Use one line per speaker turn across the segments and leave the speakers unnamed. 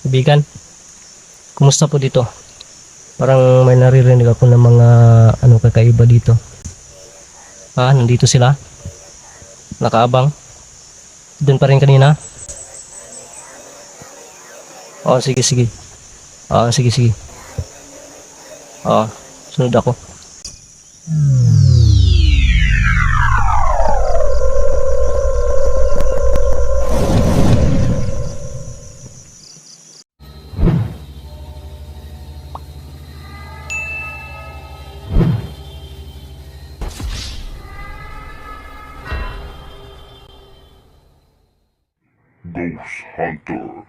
Kaibigan, kumusta po dito? Parang may naririnig ako ng mga ano kakaiba dito. Ah, nandito sila? Nakaabang? Doon pa rin kanina? Oo, sige, sige. Oo, sige, sige. Oo, sunod ako.
Ghost Hunter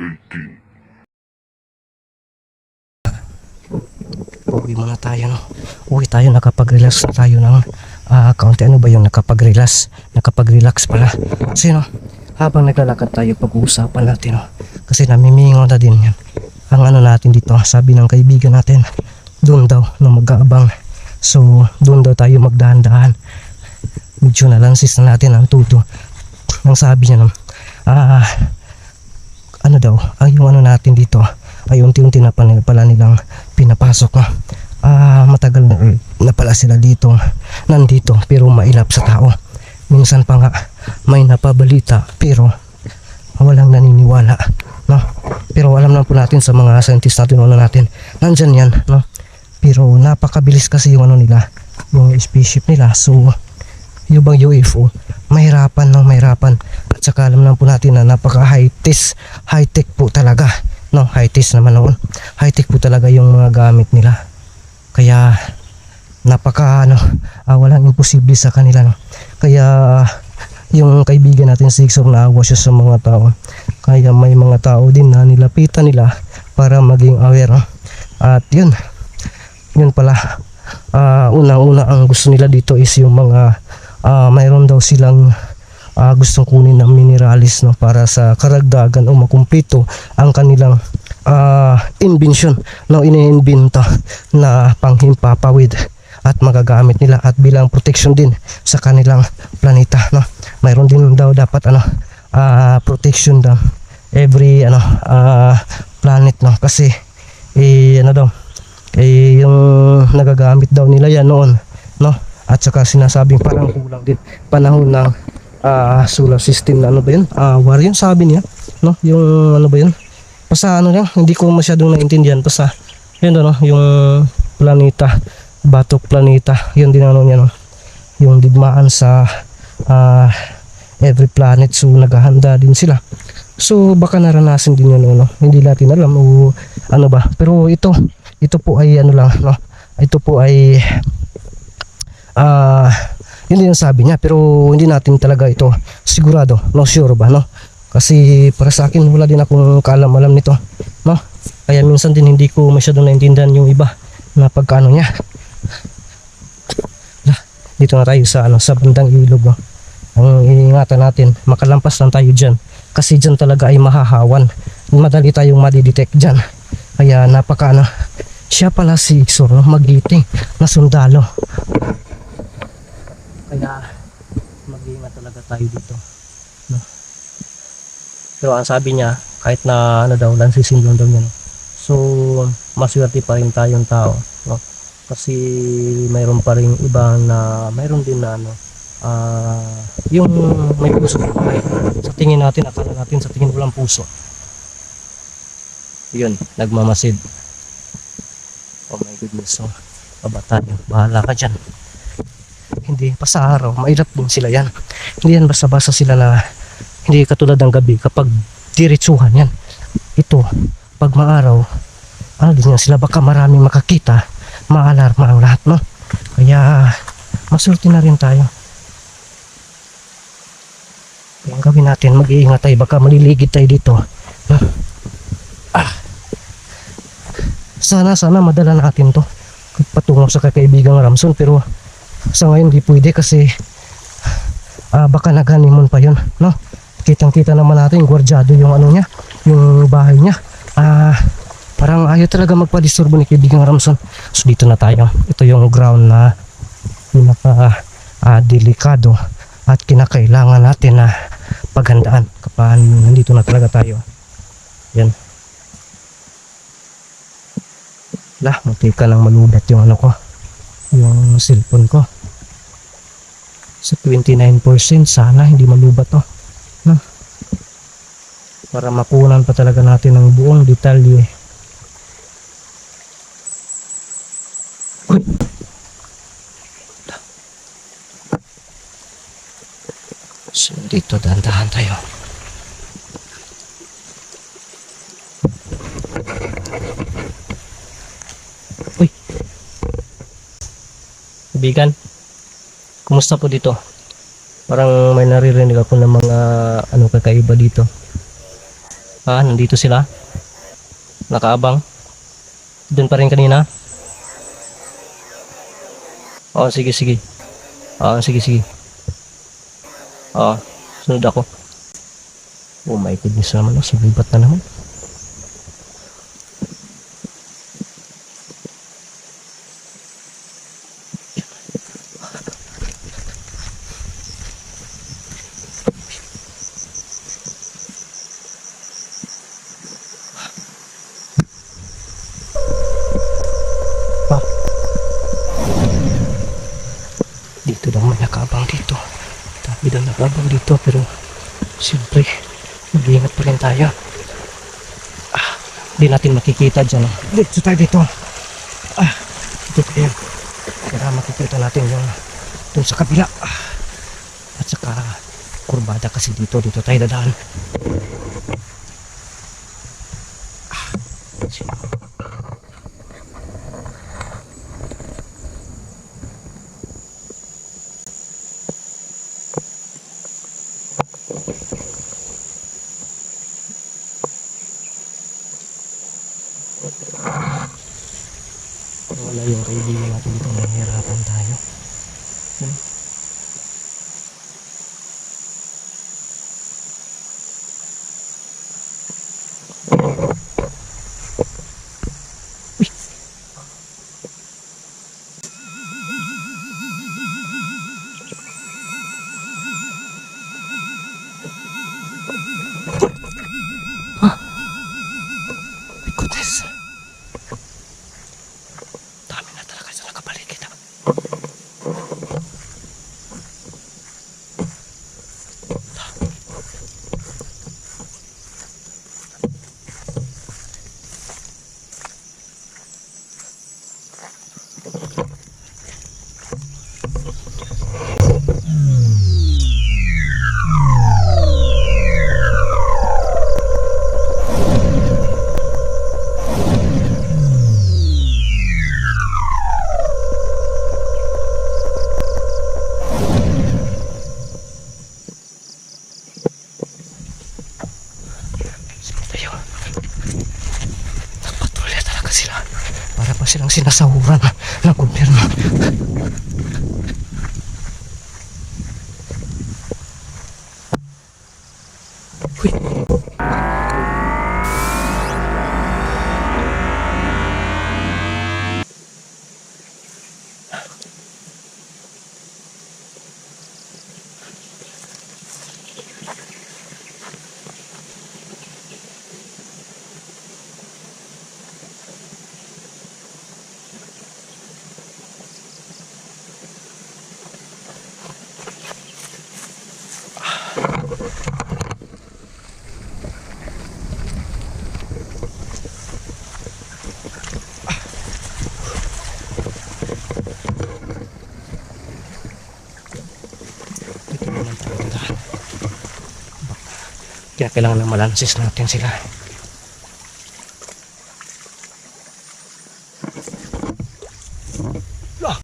18.
Uwi muna tayo, no? Uwi tayo, nakapag-relax na tayo ng kaunti. Ano ba yun? Nakapag-relax. Nakapag-relax pala. Kasi, no, habang naglalakad tayo, pag-uusapan natin, no? Kasi namimingo na din yan. Ang ano natin dito, sabi ng kaibigan natin, doon daw, no, mag-aabang. So, doon daw tayo magdahan-dahan. Medyo na natin ang tuto. Ang sabi niya, no, ah, ano daw, ang yung ano natin dito, ay unti-unti na pala, nilang pinapasok na. Ah, matagal na, na pala sila dito, nandito, pero mailap sa tao. Minsan pa nga, may napabalita, pero walang naniniwala, no? Pero alam na po natin sa mga scientist natin, ano natin, nandyan yan, no? Pero napakabilis kasi yung ano nila, yung spaceship nila, so, yung bang UFO, mahirapan ng mahirapan. At saka alam naman po natin na napaka high-tech, high-tech po talaga. No, high-tech naman noon. High-tech po talaga yung mga gamit nila. Kaya napaka ano, ah, walang imposible sa kanila. No? Kaya yung kaibigan natin si Ixom naawa siya sa mga tao. Kaya may mga tao din na nilapitan nila para maging aware. At yun, yun pala. Ah, unang-una ang gusto nila dito is yung mga ah mayroon daw silang ah, gustong kunin ng mineralis no para sa karagdagan o makumpleto ang kanilang ah, invention no iniimbento na panghimpapawid at magagamit nila at bilang protection din sa kanilang planeta no. Mayroon din daw dapat ano ah, protection daw every ano ah, planet no. Kasi eh ano daw eh yung nagagamit daw nila yan noon no. At saka sinasabing parang kulang din panahon ng ah, solar system na ano ba yun? Ah war yun sabi niya. No? Yung ano ba yun? Basta ano lang hindi ko masyadong naintindihan. Basta yun ano yung planeta batok planeta yun din ano niya no? Yung digmaan sa ah, every planet. So naghahanda din sila. So baka naranasan din yun no? Hindi natin alam o ano ba. Pero ito ito po ay ano lang no? Ito po ay ah yun din ang sabi niya pero hindi natin talaga ito sigurado no? Sure ba no? Kasi para sa akin wala din akong kaalam-alam nito no? Kaya minsan din hindi ko masyadong naintindihan yung iba na pagkano niya. Lah, dito na tayo sa ano sa bandang ilog no? Ang iingatan natin makalampas lang tayo dyan. Kasi dyan talaga ay mahahawan. Madali tayong madidetect dyan. Kaya napaka ano siya pala si Ixor no? magiting na sundalo kaya mag-iingat talaga tayo dito. No? pero ang sabi niya kahit na ano daw lansisin daw niya no? so maswerte pa rin tayong tao no? kasi mayroon pa rin iba na mayroon din na ano ah, yung may puso ay, sa tingin natin akala natin sa tingin walang puso. Yun nagmamasid. Oh my goodness so baba tayo. Bahala ka dyan hindi pa sa araw mailap din sila yan. Hindi yan basta-basta sila na hindi katulad ng gabi kapag diretsuhan yan. Ito pag maaraw ano din yan sila baka maraming makakita maalarma ang lahat no? Kaya masulti na rin tayo. Ang gawin natin mag-iingat tayo baka maliligid tayo dito. No? ah. Sana sana madala natin to. Patungo sa kaibigang Ramson pero sa ngayon hindi pwede kasi uh, baka naganimon pa yun no? kitang kita naman natin gwardyado yung ano niya yung bahay niya. Ah uh, parang ayaw talaga magpadisturbo ni kaibigang Ramson. So dito na tayo. Ito yung ground na pinaka uh, delikado at kinakailangan natin na paghandaan kapag nandito na talaga tayo. Yan. Lah munti ka lang malubat yung ano ko. Yung cellphone ko. Sa 29% sana hindi malubat to. No? Para makunan pa talaga natin ng buong detalye. Uy! So, dito dahan-dahan tayo. Kaibigan, kumusta po dito? Parang may naririnig ako ng mga ano kakaiba dito. Ah, nandito sila? Nakaabang? Doon pa rin kanina? Oo, sige, sige. Oo, sige, sige. Oo, sunod ako. Oh my goodness naman, oh, sumibat na naman. Dito lang may nakabang dito. Dami daw nakabang dito pero siyempre mag-iingat pa rin tayo. Ah, hindi natin makikita dyan. Dito tayo dito. Ah, dito tayo. Para makikita natin yung dun sa kabila. Ah, at saka kurbada kasi dito. Dito tayo dadaan. Wala yung kaibigan natin dito nahihirapan tayo pa silang sinasahuran ng gobyerno. Uy. Kaya kailangan na malansis natin sila. Ah!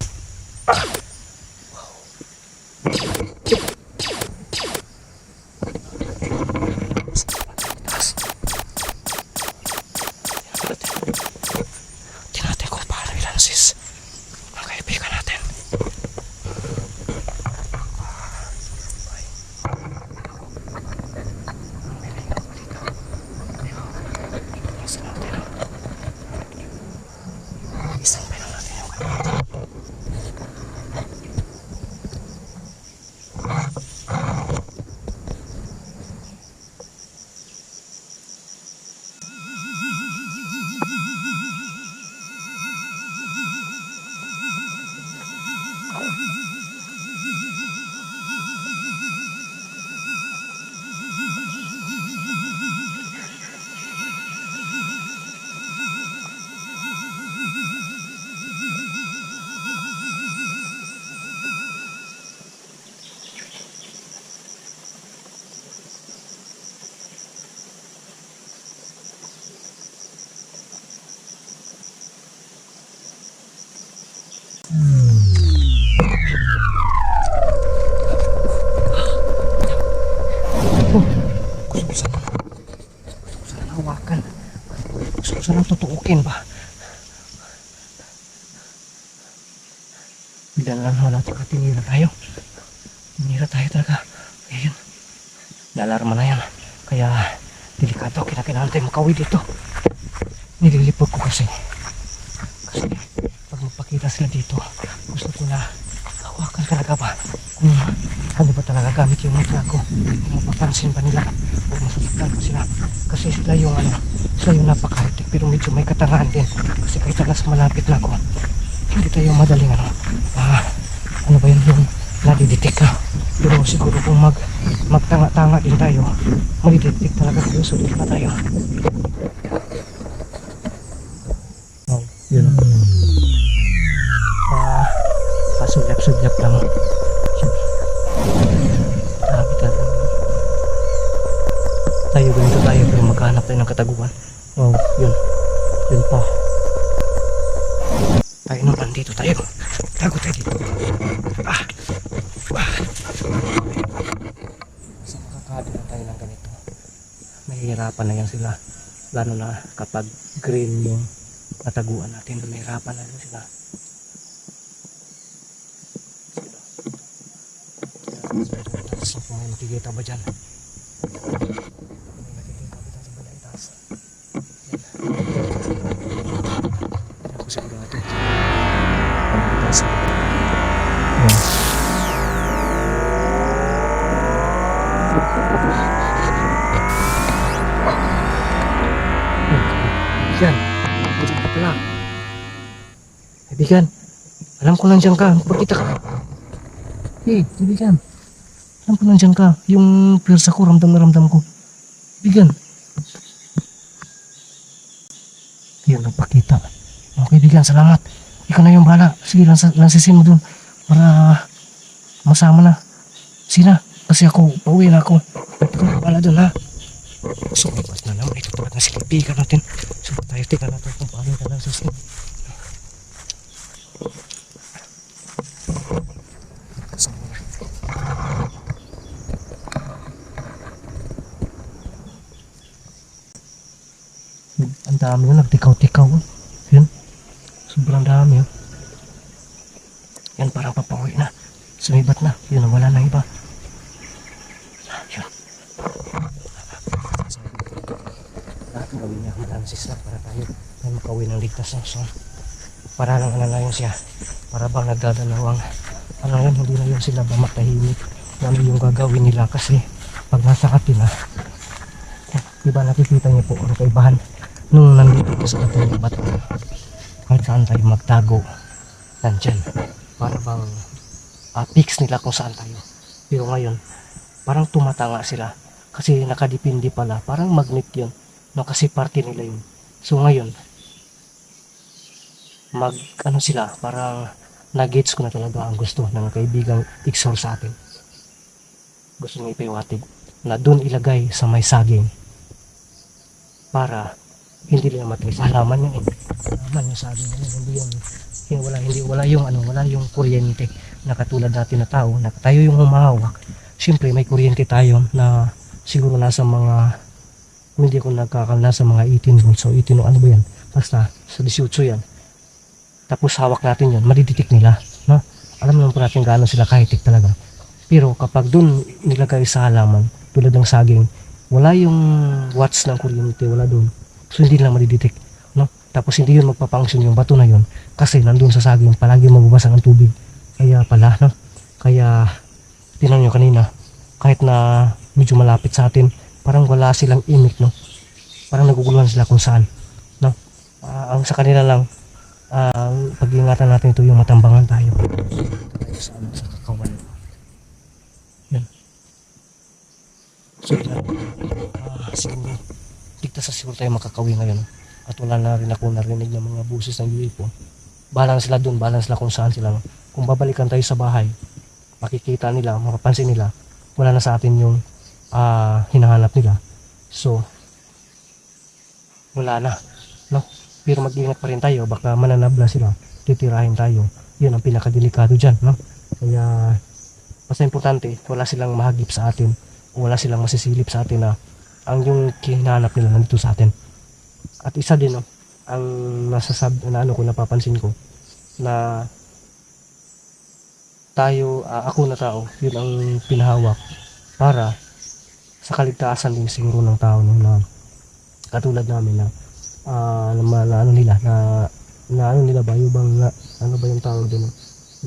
Oh, gusto ko sana. Gusto ko sana hawakan. Gusto ko sana tutuukin ba? Bila na lang naman natin katinira tayo. Tinira tayo talaga. Ayun. Dalarma na yan. Kaya delikado. Kinakailangan tayo makawid dito. Gusto ko na hawakan talaga ba kung ano ba talaga gamit yung mga ko. Kung mapapansin ba nila o masasaktan ko sila. Kasi sila yung ano, sila yung napaka-hightech pero medyo may katangahan din. Kasi kahit na nasa malapit na ako, hindi tayo madaling ano, ah, ano ba yun yung nadidetect ka. Pero siguro kung mag, magtanga-tanga din tayo, madidetect talaga tayo, sulit na tayo. Tayo ng kataguan. Wow, yun. Yun pa. Tayo naman dito tayo. Tago tayo dito. Ah. Ah. Sa makakabila tayo ng ganito. Mahihirapan na yan sila. Lalo na kapag green yung kataguan natin. Mahihirapan na sila. Makikita ba dyan? Kaibigan, alam ko nandiyan ka. Pagkita ka. Hey, kaibigan. Alam ko nandiyan ka. Yung pwersa ko, ramdam na ramdam ko. Kaibigan. Yun, nagpakita. Oh, kaibigan, salamat. Ikaw na yung bahala. Sige, lansa, lansisin mo dun. Para masama na. Sina, kasi ako, pauwi na ako. Ikaw na bahala dun, ha? So, labas na naman. Ito tulad na si kaibigan natin. So, tayo tingnan natin kung paano ka lang susunod. Na. Ang dami yun, nagtikaw-tikaw. oh. Yun. Sobrang dami yun. Yan, parang papauwi na. Sumibat na. Yun, wala na iba. Yun. Lahat gawin niya Francis na para tayo ay makauwi ng ligtas na. So, para lang ano na yun siya. Para bang nagdadalawang ano yun, hindi na yun sila ba matahimik. Ano yung gagawin nila kasi pag nasa katina, Diba nakikita niyo po ang kaibahan nung nandito po sa ating bato. Kahit saan tayo magtago, nandyan. Para bang uh, fix nila kung saan tayo. Pero ngayon, parang tumatanga sila. Kasi nakadipindi pala, parang magnet yun. No, kasi parte nila yun. So ngayon, mag ano sila, parang nagets ko na talaga ang gusto ng kaibigang Ixor sa atin. Gusto niya ipiwatig na doon ilagay sa may saging para hindi nila matay sa halaman yun eh. Halaman yung sabi nila, hindi yun, hindi wala, hindi, wala yung ano, wala yung kuryente na katulad dati na tao, na tayo yung humahawak. Siyempre may kuryente tayo na siguro nasa mga, hindi ko nagkakal, nasa mga 18 volts o 18 o ano ba yan, basta sa 18 yan. Tapos hawak natin yun, madiditik nila. No? Alam naman po natin gaano sila kahitik talaga. Pero kapag dun nilagay sa halaman, tulad ng saging, wala yung watts ng kuryente, wala doon. So hindi nila madidetect, no? Tapos hindi yun magpapunction yung bato na yun kasi nandun sa saging palagi mababasa ng tubig. Kaya pala, no? Kaya tinan nyo kanina, kahit na medyo malapit sa atin, parang wala silang imik, no? Parang naguguluhan sila kung saan, no? Ah, ang sa kanila lang, ang pag-iingatan natin ito yung matambangan tayo. Sa, sa kakawan. Yan. So. Ah, siguro, ligtas sa siguro tayo makakawi ngayon. At wala na rin ako narinig ng mga buses ng UFO. Bahala na sila dun, bahala na sila kung saan sila. Kung babalikan tayo sa bahay, makikita nila, mapapansin nila, wala na sa atin yung ah, hinahanap nila. So, wala na. No? Pero mag-ingat pa rin tayo, baka mananabla sila, titirahin tayo. Yun ang pinakadelikado dyan. No? Kaya, basta importante, wala silang mahagip sa atin, wala silang masisilip sa atin na ang yung kinahanap nila nandito sa atin. At isa din no, ang nasasab na ano ko napapansin ko na tayo ah, ako na tao yun ang pinahawak para sa kaligtasan din siguro ng tao no, na katulad namin na ah, na, na ano nila na na ano nila ba yung bang na, ano ba yung tawag doon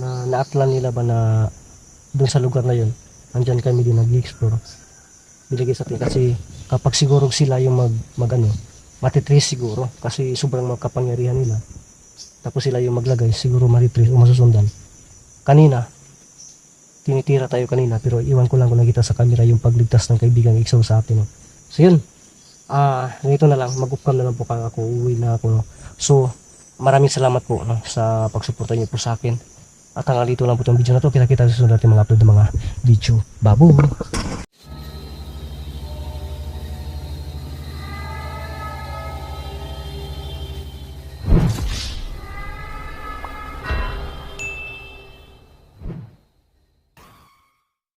na naatlan nila ba na doon sa lugar na yun andyan kami din nag-explore. Binigay sa atin kasi kapag siguro sila yung mag, mag ano matitrace siguro kasi sobrang magkapangyarihan nila. Tapos sila yung maglagay siguro matitrace o masusundan. Kanina tinitira tayo kanina pero iwan ko lang kung nakita sa camera yung pagligtas ng kaibigang Ixaw sa atin. So yun ah ganito na lang. Mag-upcam na lang po ako. Uwi na ako. So maraming salamat po no, sa pagsuporta niyo po sa akin. At hanggang dito lang po itong video na to. Kita kita sa susunod natin mga upload ng mga video. Babu